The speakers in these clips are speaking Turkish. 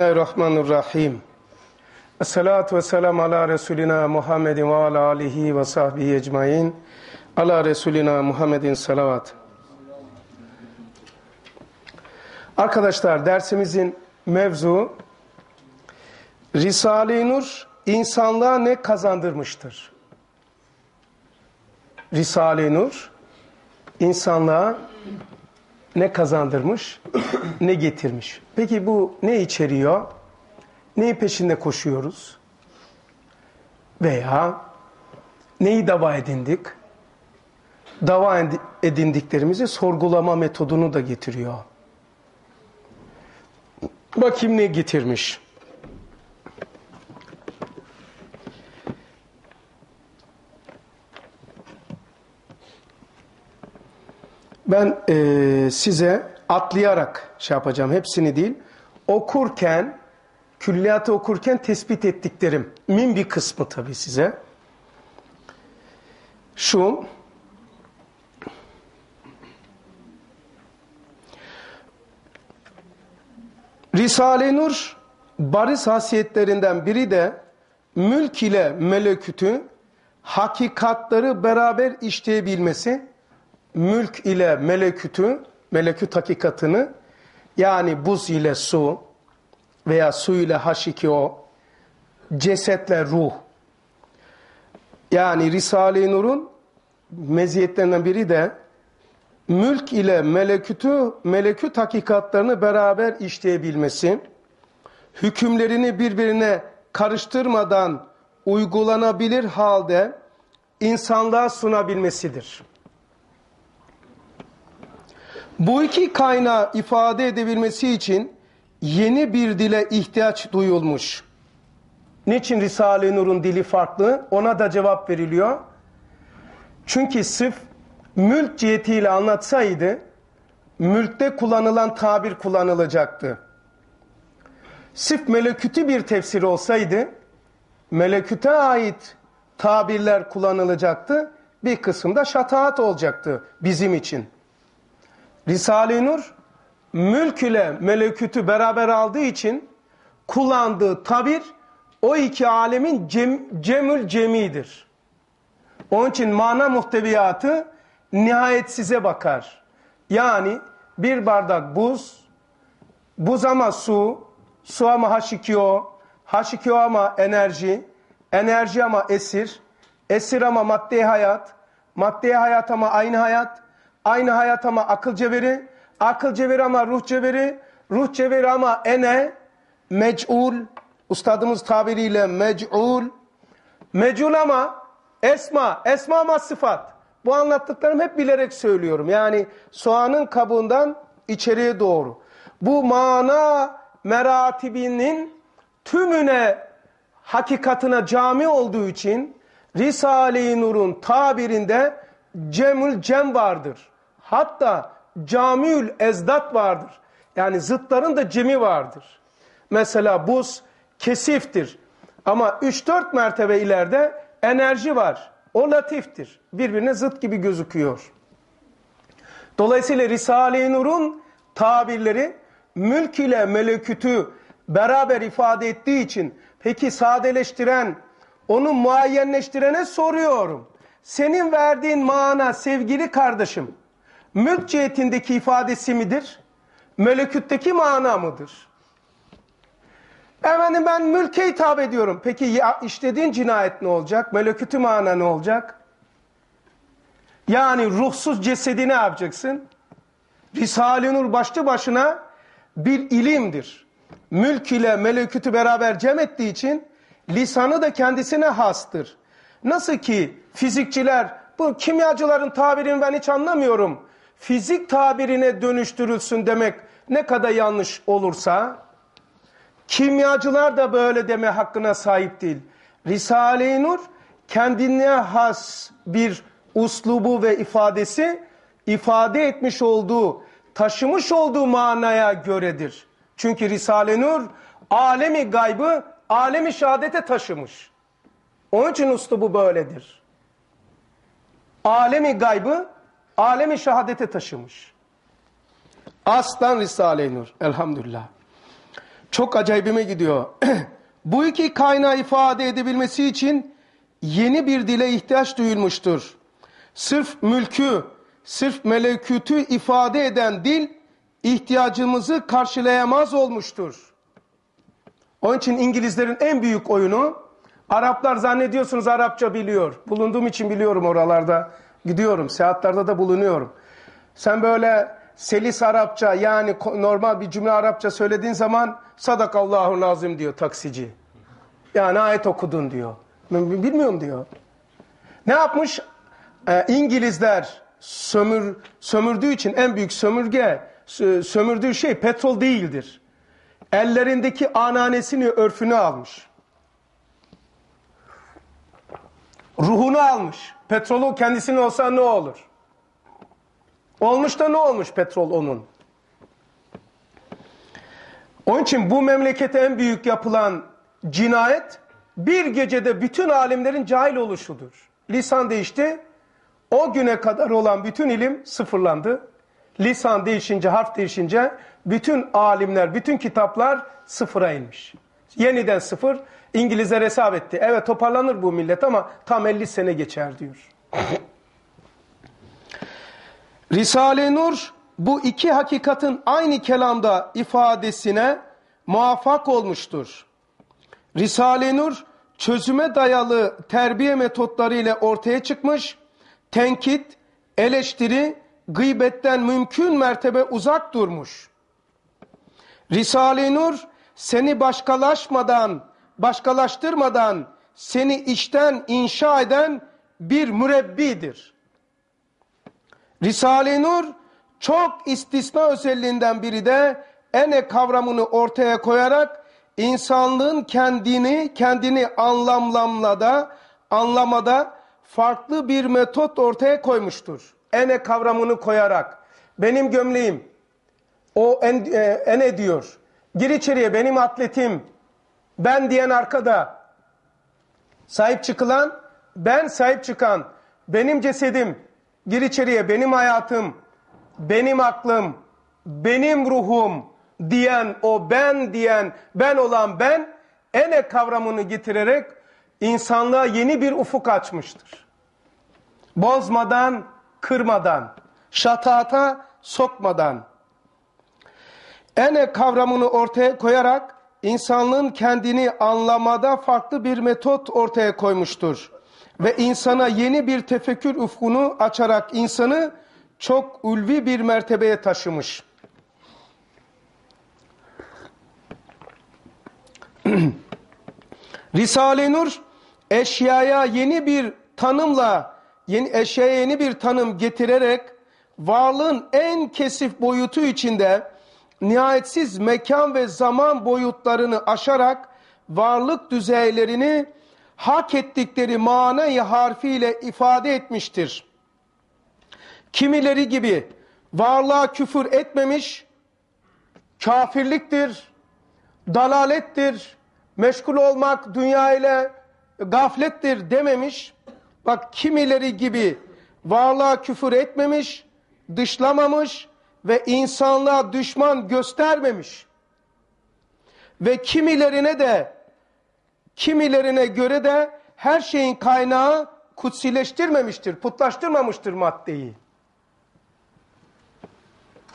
Bismillahirrahmanirrahim. Esselatu vesselamu ala Resulina Muhammedin ve ala alihi ve sahbihi ecmain. Ala Resulina Muhammedin salavat. Arkadaşlar dersimizin mevzu Risale-i Nur insanlığa ne kazandırmıştır? Risale-i Nur insanlığa ne kazandırmış, ne getirmiş. Peki bu ne içeriyor? Neyi peşinde koşuyoruz? Veya neyi dava edindik? Dava edindiklerimizi sorgulama metodunu da getiriyor. Bakayım ne getirmiş. Ben e, size atlayarak şey yapacağım. Hepsini değil. Okurken, külliyatı okurken tespit ettiklerim. Min bir kısmı tabii size. Şu. Risale-i Nur bariz hasiyetlerinden biri de mülk ile melekütü hakikatları beraber işleyebilmesi mülk ile melekütü, meleküt hakikatını yani buz ile su veya su ile H2O, cesetle ruh. Yani Risale-i Nur'un meziyetlerinden biri de mülk ile melekütü, meleküt hakikatlarını beraber işleyebilmesi, hükümlerini birbirine karıştırmadan uygulanabilir halde insanlığa sunabilmesidir. Bu iki kaynağı ifade edebilmesi için yeni bir dile ihtiyaç duyulmuş. Niçin Risale-i Nur'un dili farklı? Ona da cevap veriliyor. Çünkü sırf mülk cihetiyle anlatsaydı, mülkte kullanılan tabir kullanılacaktı. Sırf melekütü bir tefsir olsaydı, meleküte ait tabirler kullanılacaktı. Bir kısımda şataat olacaktı bizim için. Risale-i Nur mülk ile melekütü beraber aldığı için kullandığı tabir o iki alemin cem, cemül cemidir. Onun için mana muhteviyatı nihayetsize bakar. Yani bir bardak buz, buz ama su, su ama H2O, H2O ama enerji, enerji ama esir, esir ama madde hayat, madde hayat ama aynı hayat, Aynı hayat ama akıl ceveri, akıl ceveri ama ruh ceveri, ruh ceveri ama ene, mec'ul, ustadımız tabiriyle mec'ul, mec'ul ama esma, esma ama sıfat. Bu anlattıklarım hep bilerek söylüyorum. Yani soğanın kabuğundan içeriye doğru. Bu mana meratibinin tümüne hakikatına cami olduğu için Risale-i Nur'un tabirinde cemül cem vardır. Hatta camiül ezdat vardır. Yani zıtların da cemi vardır. Mesela buz kesiftir. Ama 3-4 mertebe ileride enerji var. O latiftir. Birbirine zıt gibi gözüküyor. Dolayısıyla Risale-i Nur'un tabirleri mülk ile melekütü beraber ifade ettiği için peki sadeleştiren, onu muayyenleştirene soruyorum. Senin verdiğin mana sevgili kardeşim mülk cihetindeki ifadesi midir? Melekütteki mana mıdır? Efendim ben mülke hitap ediyorum. Peki ya işlediğin cinayet ne olacak? Melekütü mana ne olacak? Yani ruhsuz cesedi ne yapacaksın? Risale-i Nur başlı başına bir ilimdir. Mülk ile melekütü beraber cem ettiği için lisanı da kendisine hastır. Nasıl ki fizikçiler, bu kimyacıların tabirini ben hiç anlamıyorum fizik tabirine dönüştürülsün demek ne kadar yanlış olursa, kimyacılar da böyle deme hakkına sahip değil. Risale-i Nur kendine has bir uslubu ve ifadesi ifade etmiş olduğu, taşımış olduğu manaya göredir. Çünkü Risale-i Nur alemi gaybı, alemi şehadete taşımış. Onun için uslubu böyledir. Alemi gaybı alemi şehadete taşımış. Aslan Risale-i Nur. Elhamdülillah. Çok acayibime gidiyor. Bu iki kaynağı ifade edebilmesi için yeni bir dile ihtiyaç duyulmuştur. Sırf mülkü, sırf melekütü ifade eden dil ihtiyacımızı karşılayamaz olmuştur. Onun için İngilizlerin en büyük oyunu Araplar zannediyorsunuz Arapça biliyor. Bulunduğum için biliyorum oralarda. Gidiyorum, seyahatlerde de bulunuyorum. Sen böyle selis Arapça yani normal bir cümle Arapça söylediğin zaman sadakallahu nazim diyor taksici. Yani ayet okudun diyor. Bilmiyorum diyor. Ne yapmış? Ee, İngilizler sömür, sömürdüğü için en büyük sömürge, sömürdüğü şey petrol değildir. Ellerindeki ananesini, örfünü almış. Ruhunu almış. Petrolü kendisinin olsa ne olur? Olmuş da ne olmuş petrol onun? Onun için bu memlekete en büyük yapılan cinayet bir gecede bütün alimlerin cahil oluşudur. Lisan değişti. O güne kadar olan bütün ilim sıfırlandı. Lisan değişince, harf değişince bütün alimler, bütün kitaplar sıfıra inmiş. Yeniden sıfır. İngilizler hesap etti. Evet toparlanır bu millet ama tam 50 sene geçer diyor. Risale-i Nur bu iki hakikatin aynı kelamda ifadesine muvaffak olmuştur. Risale-i Nur çözüme dayalı terbiye metotları ile ortaya çıkmış, tenkit, eleştiri, gıybetten mümkün mertebe uzak durmuş. Risale-i Nur seni başkalaşmadan, başkalaştırmadan seni içten inşa eden bir mürebbidir. Risale-i Nur çok istisna özelliğinden biri de ene kavramını ortaya koyarak insanlığın kendini kendini anlamlamada anlamada farklı bir metot ortaya koymuştur. Ene kavramını koyarak benim gömleğim o en, e, ene diyor. Gir içeriye benim atletim ben diyen arkada sahip çıkılan ben sahip çıkan benim cesedim gir içeriye benim hayatım benim aklım benim ruhum diyen o ben diyen ben olan ben ene kavramını getirerek insanlığa yeni bir ufuk açmıştır. Bozmadan, kırmadan, şatata sokmadan ene kavramını ortaya koyarak insanlığın kendini anlamada farklı bir metot ortaya koymuştur. Ve insana yeni bir tefekkür ufkunu açarak insanı çok ulvi bir mertebeye taşımış. Risale-i Nur eşyaya yeni bir tanımla yeni eşyaya yeni bir tanım getirerek varlığın en kesif boyutu içinde nihayetsiz mekan ve zaman boyutlarını aşarak varlık düzeylerini hak ettikleri manayı harfiyle ifade etmiştir. Kimileri gibi varlığa küfür etmemiş, kafirliktir, dalalettir, meşgul olmak dünya ile gaflettir dememiş. Bak kimileri gibi varlığa küfür etmemiş, dışlamamış ve insanlığa düşman göstermemiş. Ve kimilerine de kimilerine göre de her şeyin kaynağı kutsileştirmemiştir, putlaştırmamıştır maddeyi.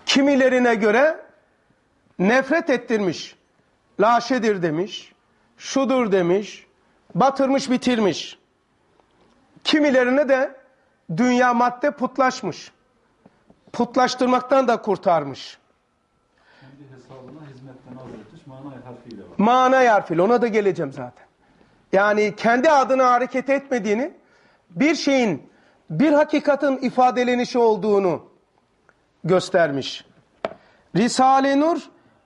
Kimilerine göre nefret ettirmiş, laşedir demiş, şudur demiş, batırmış bitirmiş. Kimilerine de dünya madde putlaşmış. Putlaştırmaktan da kurtarmış. Kendi hesabına hizmetten azaltmış mana harfiyle var. Mana harfiyle ona da geleceğim zaten. Yani kendi adına hareket etmediğini, bir şeyin, bir hakikatin ifadelenişi olduğunu göstermiş. Risale-i Nur,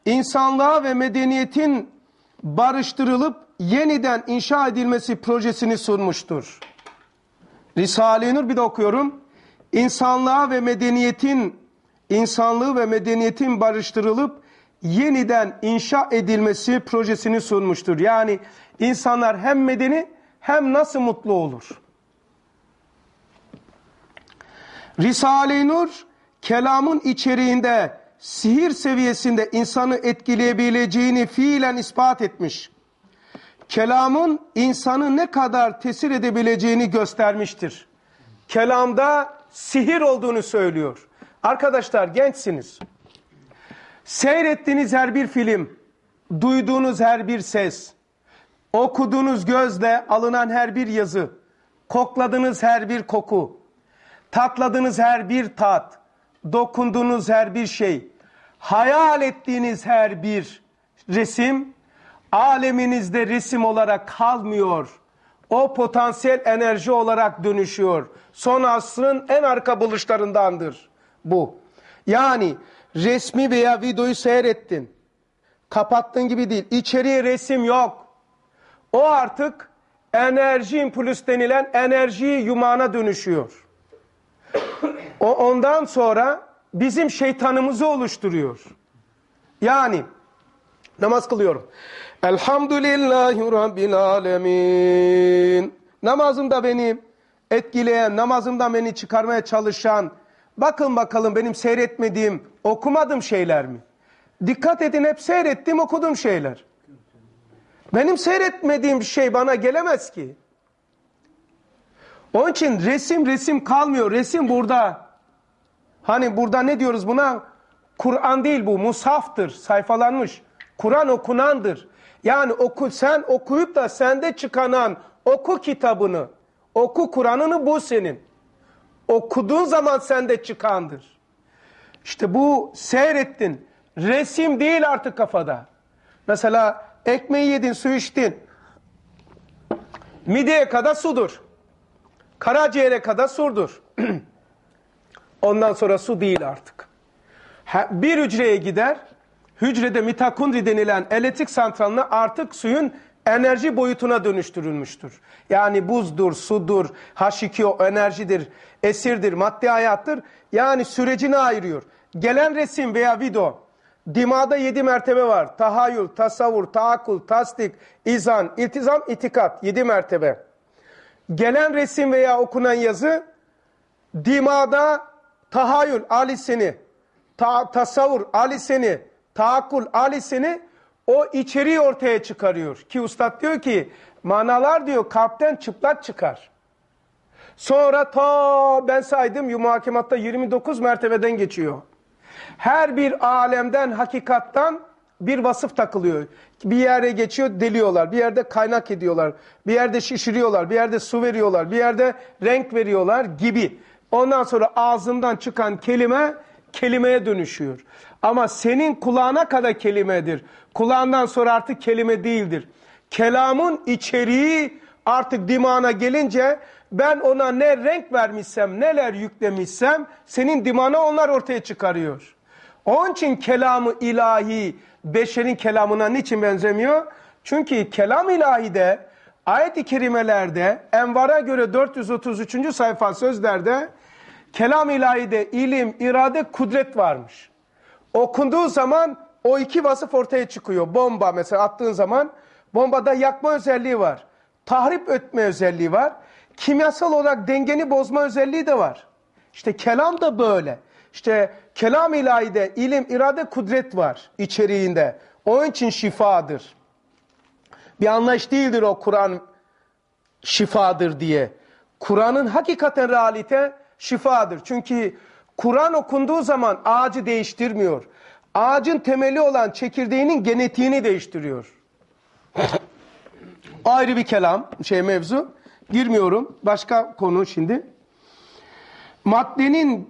insanlığa ve medeniyetin barıştırılıp yeniden inşa edilmesi projesini sunmuştur. Risale-i Nur bir de okuyorum. İnsanlığa ve medeniyetin, insanlığı ve medeniyetin barıştırılıp yeniden inşa edilmesi projesini sunmuştur. Yani insanlar hem medeni hem nasıl mutlu olur? Risale-i Nur kelamın içeriğinde sihir seviyesinde insanı etkileyebileceğini fiilen ispat etmiş. Kelamın insanı ne kadar tesir edebileceğini göstermiştir. Kelamda sihir olduğunu söylüyor. Arkadaşlar gençsiniz. Seyrettiğiniz her bir film, duyduğunuz her bir ses, okuduğunuz gözle alınan her bir yazı, kokladığınız her bir koku, tatladığınız her bir tat, dokunduğunuz her bir şey, hayal ettiğiniz her bir resim, aleminizde resim olarak kalmıyor. O potansiyel enerji olarak dönüşüyor. Son asrın en arka buluşlarındandır bu. Yani resmi veya videoyu seyrettin. Kapattığın gibi değil. İçeriye resim yok. O artık enerji impulüs denilen enerji yumağına dönüşüyor. O ondan sonra bizim şeytanımızı oluşturuyor. Yani namaz kılıyorum. Elhamdülillahi Rabbil Alemin. Namazımda beni etkileyen, namazımda beni çıkarmaya çalışan, bakın bakalım benim seyretmediğim, okumadığım şeyler mi? Dikkat edin hep seyrettiğim, okuduğum şeyler. Benim seyretmediğim şey bana gelemez ki. Onun için resim resim kalmıyor. Resim burada. Hani burada ne diyoruz buna? Kur'an değil bu, musaftır, sayfalanmış. Kur'an okunandır. Yani oku, sen okuyup da sende çıkanan oku kitabını, oku Kur'an'ını bu senin. Okuduğun zaman sende çıkandır. İşte bu seyrettin. Resim değil artık kafada. Mesela ekmeği yedin, su içtin. Mideye kadar sudur. Karaciğere kadar surdur. Ondan sonra su değil artık. Bir hücreye gider, hücrede mitokondri denilen elektrik santralına artık suyun enerji boyutuna dönüştürülmüştür. Yani buzdur, sudur, H2O enerjidir, esirdir, madde hayattır. Yani sürecini ayırıyor. Gelen resim veya video, dimada yedi mertebe var. Tahayyül, tasavvur, taakkul, tasdik, izan, iltizam, itikat. Yedi mertebe. Gelen resim veya okunan yazı dimada tahayyül alisini, ta, tasavvur alisini, taakkul alisini o içeriği ortaya çıkarıyor. Ki ustad diyor ki manalar diyor kalpten çıplak çıkar. Sonra ta ben saydım muhakematta 29 mertebeden geçiyor. Her bir alemden, hakikattan bir vasıf takılıyor. Bir yere geçiyor, deliyorlar. Bir yerde kaynak ediyorlar. Bir yerde şişiriyorlar. Bir yerde su veriyorlar. Bir yerde renk veriyorlar gibi. Ondan sonra ağzından çıkan kelime kelimeye dönüşüyor. Ama senin kulağına kadar kelimedir. Kulağından sonra artık kelime değildir. Kelamın içeriği artık dimağına gelince ben ona ne renk vermişsem, neler yüklemişsem senin dimağına onlar ortaya çıkarıyor. Onun için kelamı ilahi beşerin kelamına niçin benzemiyor? Çünkü kelam ilahide ayet-i kerimelerde Envar'a göre 433. sayfa sözlerde kelam ilahide ilim, irade, kudret varmış. Okunduğu zaman o iki vasıf ortaya çıkıyor. Bomba mesela attığın zaman bombada yakma özelliği var. Tahrip etme özelliği var. Kimyasal olarak dengeni bozma özelliği de var. İşte kelam da böyle. İşte kelam ilahide ilim, irade, kudret var içeriğinde. Onun için şifadır. Bir anlayış değildir o Kur'an şifadır diye. Kur'an'ın hakikaten realite şifadır. Çünkü Kur'an okunduğu zaman ağacı değiştirmiyor. Ağacın temeli olan çekirdeğinin genetiğini değiştiriyor. Ayrı bir kelam, şey mevzu. Girmiyorum. Başka konu şimdi. Maddenin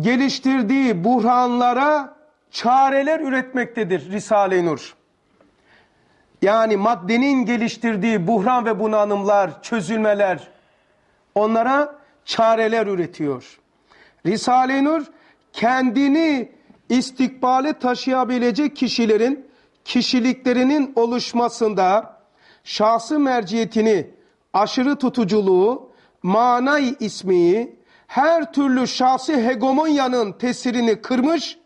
geliştirdiği buhranlara çareler üretmektedir Risale-i Nur. Yani maddenin geliştirdiği buhran ve bunalımlar, çözülmeler, onlara çareler üretiyor. Risale-i Nur kendini istikbale taşıyabilecek kişilerin kişiliklerinin oluşmasında şahsı merciyetini, aşırı tutuculuğu, manay ismiyi, her türlü şahsi hegemonyanın tesirini kırmış,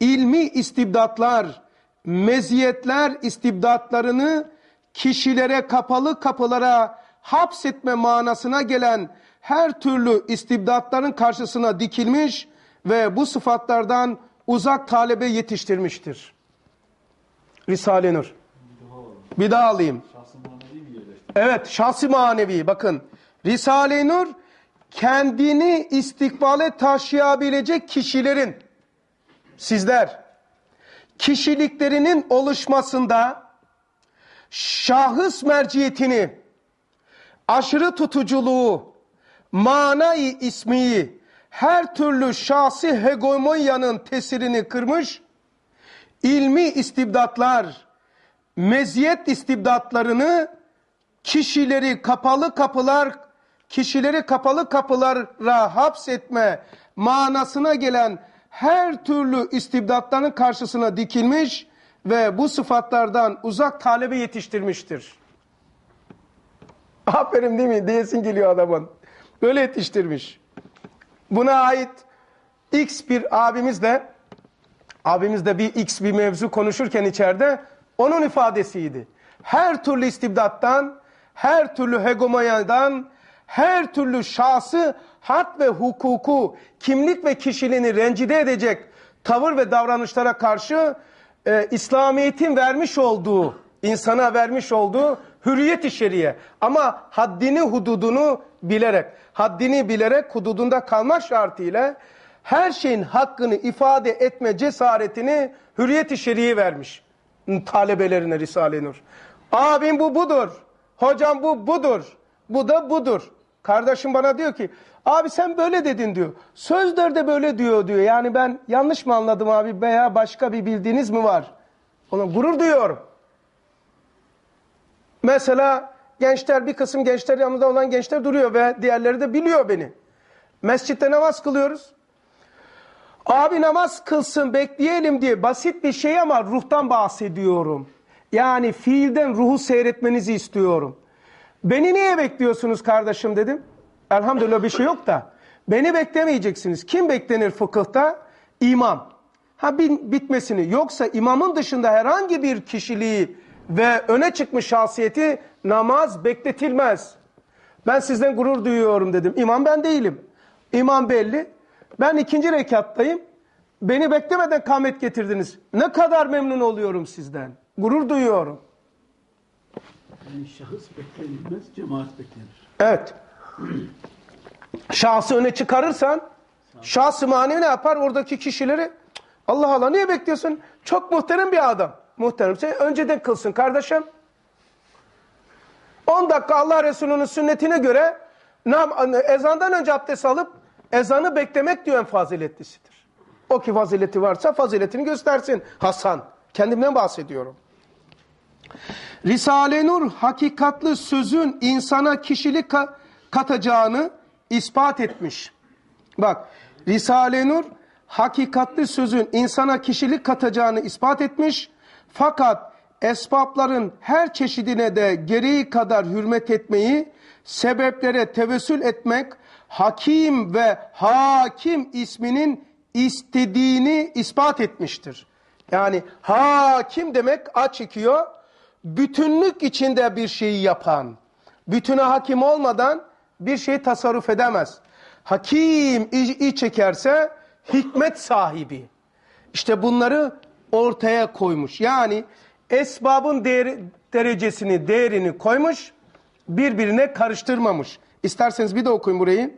ilmi istibdatlar, meziyetler istibdatlarını kişilere kapalı kapılara hapsetme manasına gelen her türlü istibdatların karşısına dikilmiş ve bu sıfatlardan uzak talebe yetiştirmiştir. Risale-i Nur. Bir daha alayım. Evet, şahsi manevi bakın. Risale-i Nur kendini istikbale taşıyabilecek kişilerin sizler kişiliklerinin oluşmasında şahıs merciyetini, aşırı tutuculuğu, manayı ismiyi, her türlü şahsi hegemonyanın tesirini kırmış, ilmi istibdatlar, meziyet istibdatlarını kişileri kapalı kapılar kişileri kapalı kapılara hapsetme manasına gelen her türlü istibdatların karşısına dikilmiş ve bu sıfatlardan uzak talebe yetiştirmiştir. Aferin değil mi? Diyesin geliyor adamın. Böyle yetiştirmiş. Buna ait X bir abimiz de abimiz de bir X bir mevzu konuşurken içeride onun ifadesiydi. Her türlü istibdattan, her türlü hegemonyadan, her türlü şahsı, hak ve hukuku, kimlik ve kişiliğini rencide edecek tavır ve davranışlara karşı e, İslamiyet'in vermiş olduğu, insana vermiş olduğu hürriyet-i şeriye. Ama haddini, hududunu bilerek, haddini bilerek hududunda kalmak şartıyla her şeyin hakkını ifade etme cesaretini hürriyet-i şeriye vermiş talebelerine Risale-i Nur. Abim bu budur. Hocam bu budur. Bu da budur. Kardeşim bana diyor ki abi sen böyle dedin diyor. Sözlerde böyle diyor diyor. Yani ben yanlış mı anladım abi veya başka bir bildiğiniz mi var? Ona gurur duyuyorum. Mesela gençler bir kısım gençler yanımda olan gençler duruyor ve diğerleri de biliyor beni. Mescitte namaz kılıyoruz. Abi namaz kılsın bekleyelim diye basit bir şey ama ruhtan bahsediyorum. Yani fiilden ruhu seyretmenizi istiyorum. Beni niye bekliyorsunuz kardeşim dedim. Elhamdülillah bir şey yok da. Beni beklemeyeceksiniz. Kim beklenir fıkıhta? İmam. Ha bitmesini. Yoksa imamın dışında herhangi bir kişiliği ve öne çıkmış şahsiyeti namaz bekletilmez. Ben sizden gurur duyuyorum dedim. İmam ben değilim. İmam belli. Ben ikinci rekattayım. Beni beklemeden kamet getirdiniz. Ne kadar memnun oluyorum sizden. Gurur duyuyorum. Yani şahıs beklenilmez, cemaat beklenir. Evet. Şahsı öne çıkarırsan şahsı manevi ne yapar? Oradaki kişileri Allah Allah niye bekliyorsun? Çok muhterem bir adam. Muhterem. Sen önceden kılsın kardeşim. 10 dakika Allah Resulü'nün sünnetine göre ezandan önce abdest alıp ezanı beklemek diyor en faziletlisidir. O ki fazileti varsa faziletini göstersin Hasan. Kendimden bahsediyorum. Risale-i Nur hakikatlı sözün insana kişilik ka- katacağını ispat etmiş. Bak Risale-i Nur hakikatli sözün insana kişilik katacağını ispat etmiş. Fakat esbapların her çeşidine de gereği kadar hürmet etmeyi, sebeplere tevessül etmek, hakim ve hakim isminin istediğini ispat etmiştir. Yani hakim demek aç çekiyor, bütünlük içinde bir şeyi yapan, bütüne hakim olmadan bir şey tasarruf edemez. Hakim iç çekerse hikmet sahibi. İşte bunları ortaya koymuş. Yani esbabın değeri, derecesini, değerini koymuş, birbirine karıştırmamış. İsterseniz bir de okuyun burayı.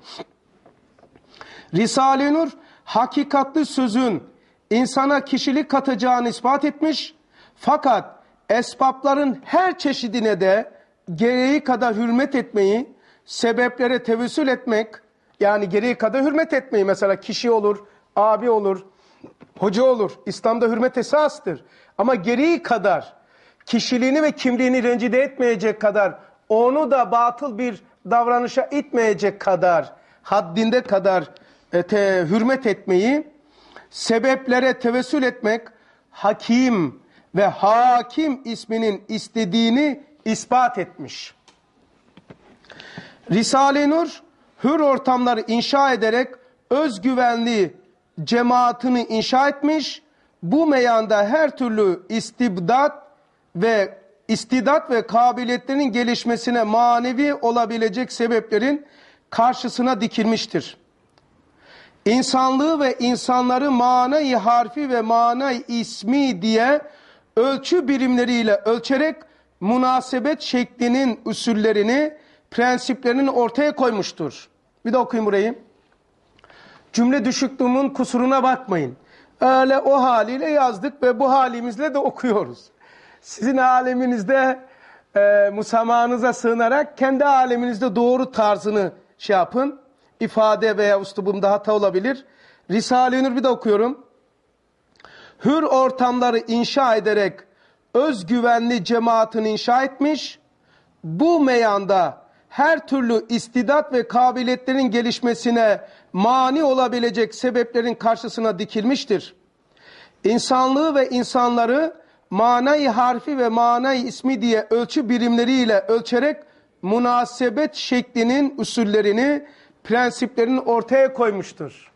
Risale-i Nur hakikatli sözün insana kişilik katacağını ispat etmiş. Fakat esbapların her çeşidine de gereği kadar hürmet etmeyi, sebeplere tevessül etmek, yani gereği kadar hürmet etmeyi mesela kişi olur, abi olur, hoca olur. İslam'da hürmet esastır. Ama gereği kadar kişiliğini ve kimliğini rencide etmeyecek kadar onu da batıl bir davranışa itmeyecek kadar haddinde kadar e, te, hürmet etmeyi sebeplere tevessül etmek hakim ve hakim isminin istediğini ispat etmiş. Risale-i Nur hür ortamları inşa ederek özgüvenli cemaatini inşa etmiş. Bu meyanda her türlü istibdat ve istidat ve kabiliyetlerin gelişmesine manevi olabilecek sebeplerin karşısına dikilmiştir. insanlığı ve insanları manayı harfi ve manayı ismi diye ölçü birimleriyle ölçerek münasebet şeklinin usullerini, prensiplerini ortaya koymuştur. Bir de okuyayım burayı. Cümle düşüklüğümün kusuruna bakmayın. Öyle o haliyle yazdık ve bu halimizle de okuyoruz. Sizin aleminizde e, musamahanıza sığınarak kendi aleminizde doğru tarzını şey yapın. İfade veya üslubumda hata olabilir. Risale-i Nur bir de okuyorum. Hür ortamları inşa ederek özgüvenli cemaatini inşa etmiş. Bu meyanda her türlü istidat ve kabiliyetlerin gelişmesine mani olabilecek sebeplerin karşısına dikilmiştir. İnsanlığı ve insanları manayı harfi ve manayı ismi diye ölçü birimleriyle ölçerek münasebet şeklinin usullerini, prensiplerini ortaya koymuştur.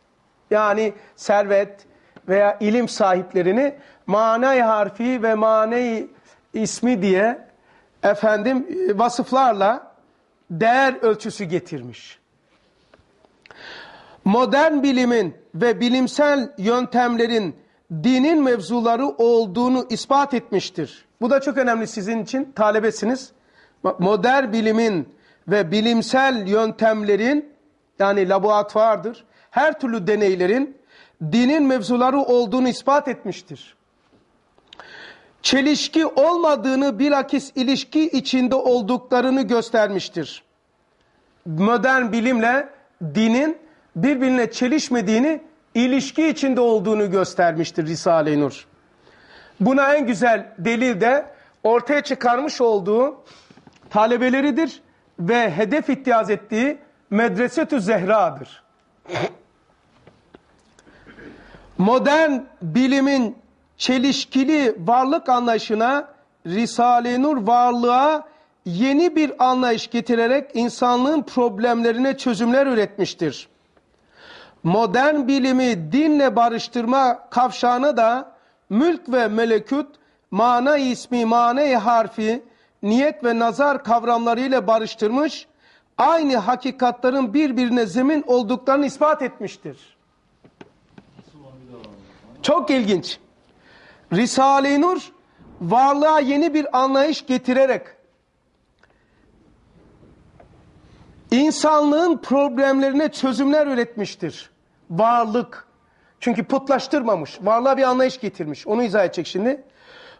Yani servet veya ilim sahiplerini manayı harfi ve manayı ismi diye efendim e, vasıflarla değer ölçüsü getirmiş. Modern bilimin ve bilimsel yöntemlerin dinin mevzuları olduğunu ispat etmiştir. Bu da çok önemli sizin için talebesiniz. Modern bilimin ve bilimsel yöntemlerin yani laboratuvardır. Her türlü deneylerin dinin mevzuları olduğunu ispat etmiştir. Çelişki olmadığını bilakis ilişki içinde olduklarını göstermiştir. Modern bilimle dinin birbirine çelişmediğini, ilişki içinde olduğunu göstermiştir Risale-i Nur. Buna en güzel delil de ortaya çıkarmış olduğu talebeleridir ve hedef ittiyaz ettiği Medresetü Zehra'dır. Modern bilimin çelişkili varlık anlayışına Risale-i Nur varlığa yeni bir anlayış getirerek insanlığın problemlerine çözümler üretmiştir. Modern bilimi dinle barıştırma kavşağına da mülk ve melekut, mana ismi, mana harfi, niyet ve nazar kavramlarıyla barıştırmış, aynı hakikatların birbirine zemin olduklarını ispat etmiştir. Çok ilginç. Risale-i Nur varlığa yeni bir anlayış getirerek insanlığın problemlerine çözümler üretmiştir. Varlık. Çünkü putlaştırmamış. Varlığa bir anlayış getirmiş. Onu izah edecek şimdi.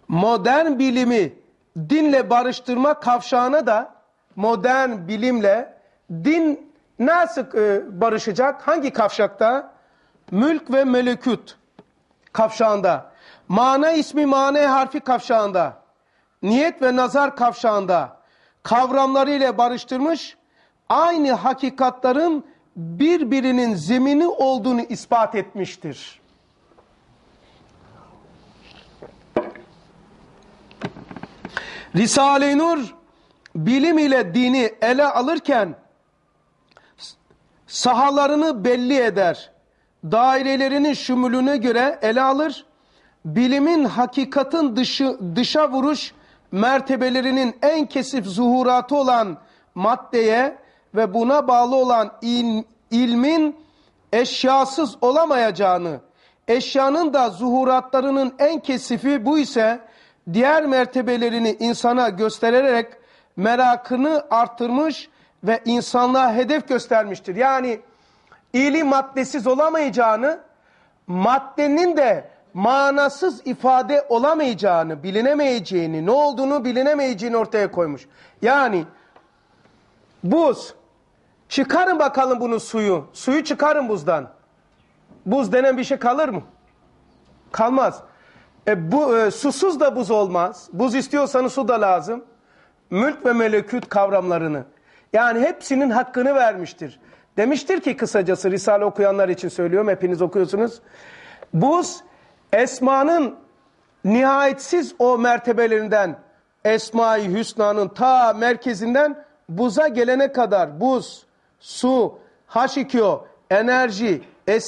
Modern bilimi dinle barıştırma kavşağına da modern bilimle din nasıl e, barışacak? Hangi kavşakta? Mülk ve melekut kavşağında. Mana ismi mana harfi kavşağında. Niyet ve nazar kavşağında. Kavramlarıyla barıştırmış. Aynı hakikatların birbirinin zemini olduğunu ispat etmiştir. Risale-i Nur bilim ile dini ele alırken sahalarını belli eder. Dairelerinin şümülüne göre ele alır. Bilimin hakikatin dışı, dışa vuruş mertebelerinin en kesif zuhuratı olan maddeye ve buna bağlı olan il, ilmin eşyasız olamayacağını, eşyanın da zuhuratlarının en kesifi bu ise diğer mertebelerini insana göstererek merakını arttırmış ve insanlığa hedef göstermiştir. Yani ilim maddesiz olamayacağını, maddenin de manasız ifade olamayacağını, bilinemeyeceğini, ne olduğunu bilinemeyeceğini ortaya koymuş. Yani buz, çıkarın bakalım bunun suyu, suyu çıkarın buzdan. Buz denen bir şey kalır mı? Kalmaz. E, bu e, susuz da buz olmaz. Buz istiyorsanız su da lazım. Mülk ve melekut kavramlarını. Yani hepsinin hakkını vermiştir. Demiştir ki kısacası Risale okuyanlar için söylüyorum. Hepiniz okuyorsunuz. Buz esmanın nihayetsiz o mertebelerinden Esma-i Hüsna'nın ta merkezinden buza gelene kadar buz, su, H2O, enerji, es